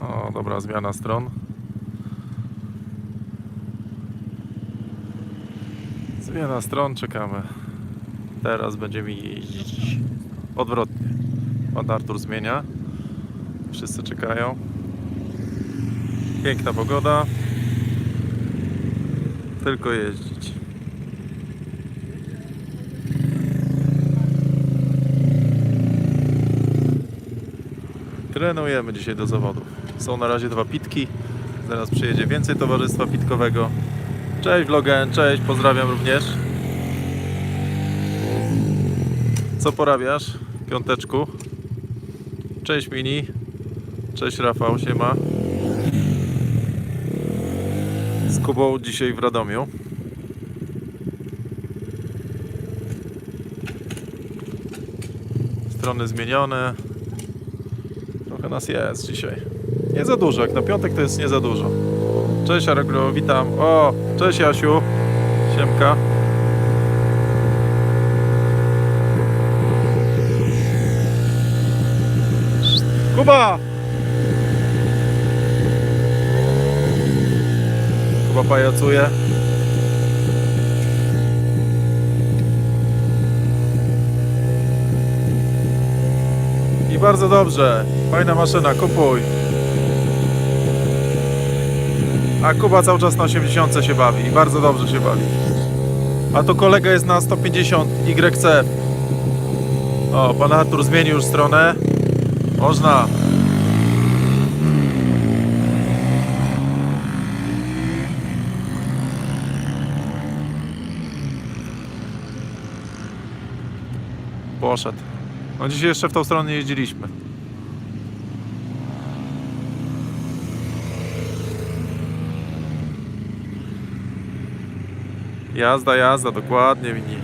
O, dobra, zmiana stron. Zmiana stron, czekamy. Teraz będziemy jeździć odwrotnie. Pan Artur zmienia. Wszyscy czekają. Piękna pogoda. Tylko jeździć. Trenujemy dzisiaj do zawodów. Są na razie dwa pitki. Zaraz przyjedzie więcej towarzystwa pitkowego. Cześć Vlogen, cześć, pozdrawiam również. Co porabiasz, piąteczku? Cześć Mini. Cześć Rafał, siema. Z Kubą dzisiaj w Radomiu. Strony zmienione. Trochę nas jest dzisiaj. Nie za dużo, jak na piątek to jest nie za dużo. Cześć Aragro, witam. O, cześć Jasiu. Siemka. Kuba! Kuba pajacuje. I bardzo dobrze. Fajna maszyna, kupuj. A Kuba cały czas na 80 się bawi i bardzo dobrze się bawi. A to kolega jest na 150 YC. O, pan Artur zmienił już stronę. Można. Poszedł. No dzisiaj jeszcze w tą stronę jeździliśmy. Jazda, jazda, dokładnie mini.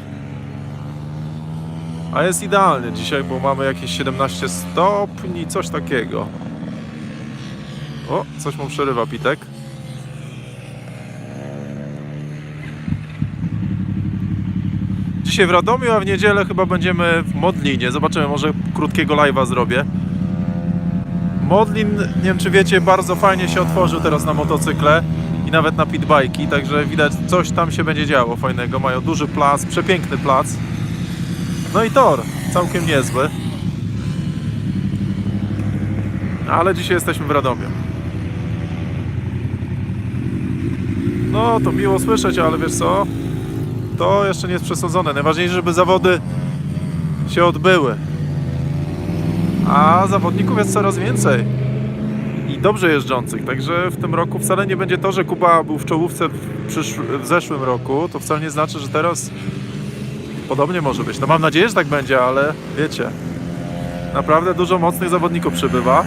A jest idealnie dzisiaj, bo mamy jakieś 17 stopni, coś takiego. O, coś mu przerywa Pitek. Dzisiaj w Radomiu, a w niedzielę chyba będziemy w Modlinie. Zobaczymy, może krótkiego live'a zrobię. Modlin, nie wiem czy wiecie, bardzo fajnie się otworzył teraz na motocykle i nawet na pitbajki, także widać coś tam się będzie działo fajnego. Mają duży plac, przepiękny plac. No i tor, całkiem niezły. Ale dzisiaj jesteśmy w Radomiu. No to miło słyszeć, ale wiesz co? To jeszcze nie jest przesądzone. Najważniejsze, żeby zawody się odbyły. A zawodników jest coraz więcej. Dobrze jeżdżących. Także w tym roku wcale nie będzie to, że Kuba był w czołówce w, w zeszłym roku. To wcale nie znaczy, że teraz podobnie może być. No mam nadzieję, że tak będzie, ale wiecie. Naprawdę dużo mocnych zawodników przybywa.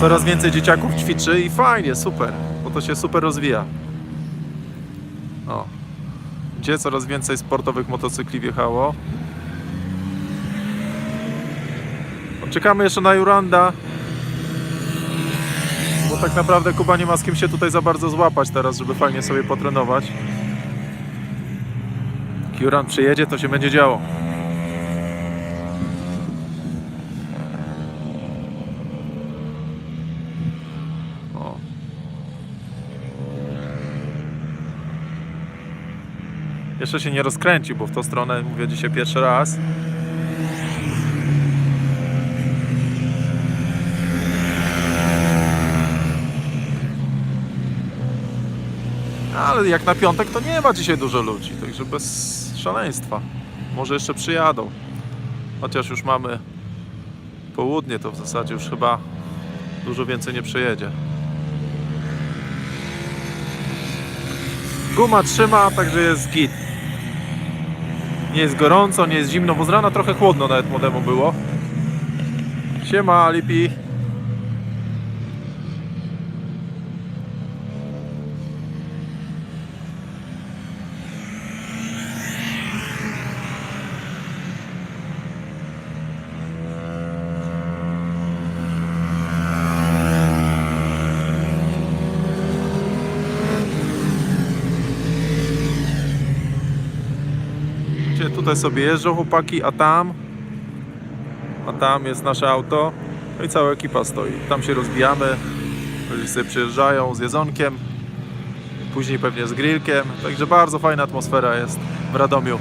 Coraz więcej dzieciaków ćwiczy i fajnie, super. Bo to się super rozwija. O. Gdzie coraz więcej sportowych motocykli wjechało. Czekamy jeszcze na Juranda. Tak naprawdę Kuba nie ma z kim się tutaj za bardzo złapać teraz, żeby fajnie sobie potrenować. Jak Jurand przyjedzie, to się będzie działo. O. Jeszcze się nie rozkręcił, bo w tą stronę mówię dzisiaj pierwszy raz. Jak na piątek to nie ma dzisiaj dużo ludzi, także bez szaleństwa. Może jeszcze przyjadą. Chociaż już mamy południe, to w zasadzie już chyba dużo więcej nie przejedzie. Guma trzyma, także jest git. Nie jest gorąco, nie jest zimno, bo z rana trochę chłodno nawet młodemu było. Siema, Lipi. Tutaj sobie jeżdżą chłopaki, a tam a tam jest nasze auto No i cała ekipa stoi. Tam się rozbijamy. Ludzie sobie przyjeżdżają z jedzonkiem. Później pewnie z grillkiem. Także bardzo fajna atmosfera jest w Radomiu.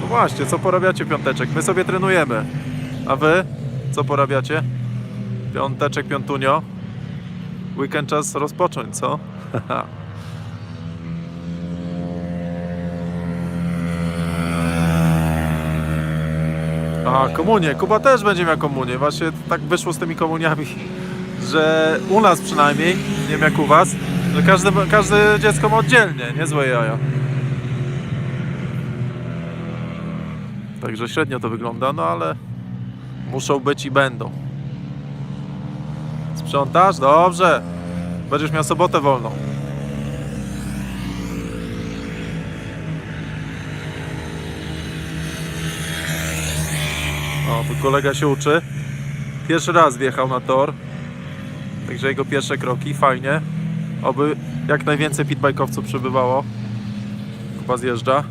No właśnie, co porabiacie piąteczek? My sobie trenujemy. A wy? Co porabiacie? Piąteczek, piątunio. Weekend czas rozpocząć, co? A, komunię. Kuba też będzie miał komunię. Właśnie tak wyszło z tymi komuniami, że u nas przynajmniej, nie wiem jak u was, że każde, każde dziecko ma oddzielnie, niezłe jaja. Także średnio to wygląda, no ale muszą być i będą. Sprzątasz? Dobrze. Będziesz miał sobotę wolną. O, tu kolega się uczy. Pierwszy raz wjechał na tor. Także jego pierwsze kroki, fajnie. Oby jak najwięcej pitbajkowców przybywało. Kuba zjeżdża.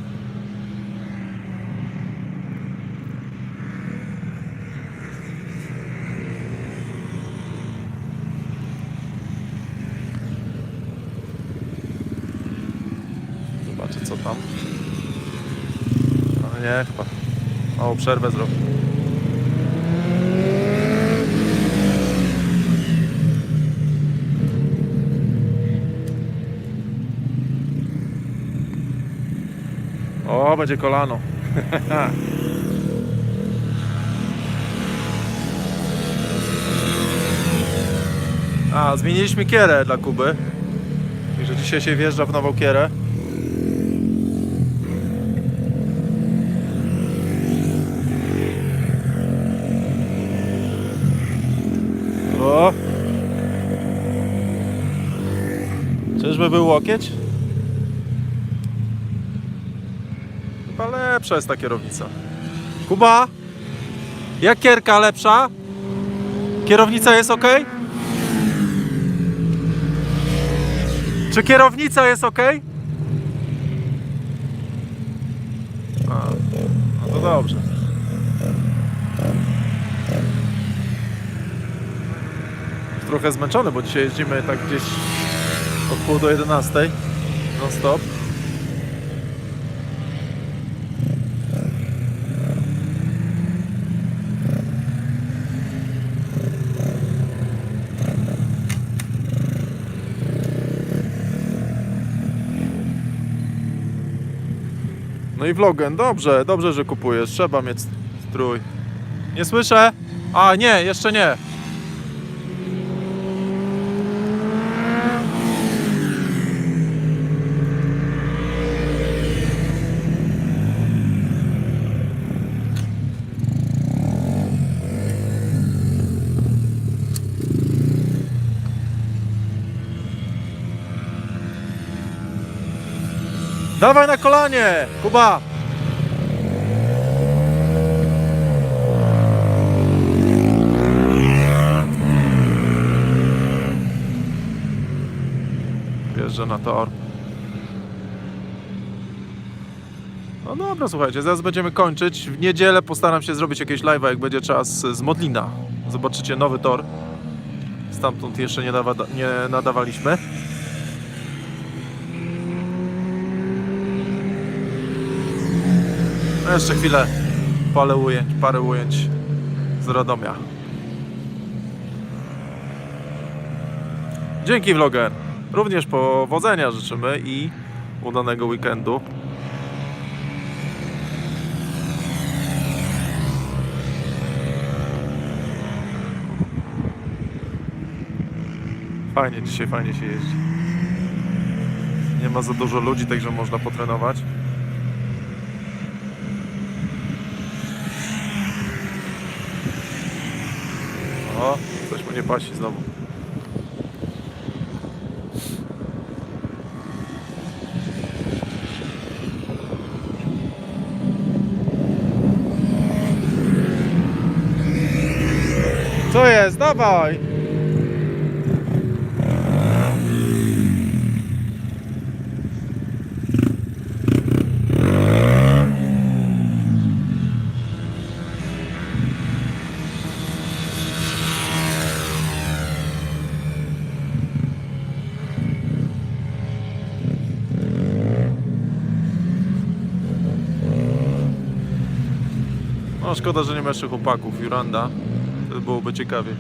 Zobaczę co tam. Ale nie, chyba. O, przerwę zrobił. O, będzie kolano. A, zmieniliśmy kierę dla Kuby. Także dzisiaj się wjeżdża w nową kierę. Czyżby był łokieć? Chyba lepsza jest ta kierownica. Kuba? Jak kierka lepsza? Kierownica jest ok? Czy kierownica jest ok? A, no to dobrze. Trochę zmęczony, bo dzisiaj jeździmy tak gdzieś od pół do 11 non stop. No i vlogen, dobrze, dobrze, że kupujesz. Trzeba mieć strój. Nie słyszę? A, nie, jeszcze nie. Dawaj na kolanie, Kuba! Wjeżdżę na tor. No dobra, słuchajcie, zaraz będziemy kończyć. W niedzielę postaram się zrobić jakieś live'a, jak będzie czas z Modlina. Zobaczycie nowy tor. Stamtąd jeszcze nie, nie nadawaliśmy. No jeszcze chwilę parę ujęć, parę ujęć z Radomia. Dzięki vloger. Również powodzenia życzymy i udanego weekendu. Fajnie dzisiaj, fajnie się jeździ. Nie ma za dużo ludzi, także można potrenować. O, coś mu nie pasi znowu. Co jest? Dawaj! No szkoda, że nie ma jeszcze chłopaków. Juranda. To byłoby ciekawie.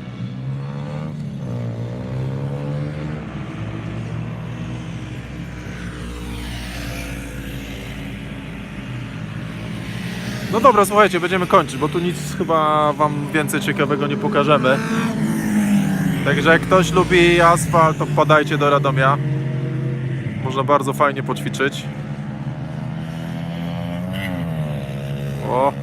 No dobra, słuchajcie, będziemy kończyć, bo tu nic chyba wam więcej ciekawego nie pokażemy. Także jak ktoś lubi asfalt, to wpadajcie do Radomia. Można bardzo fajnie poćwiczyć. O,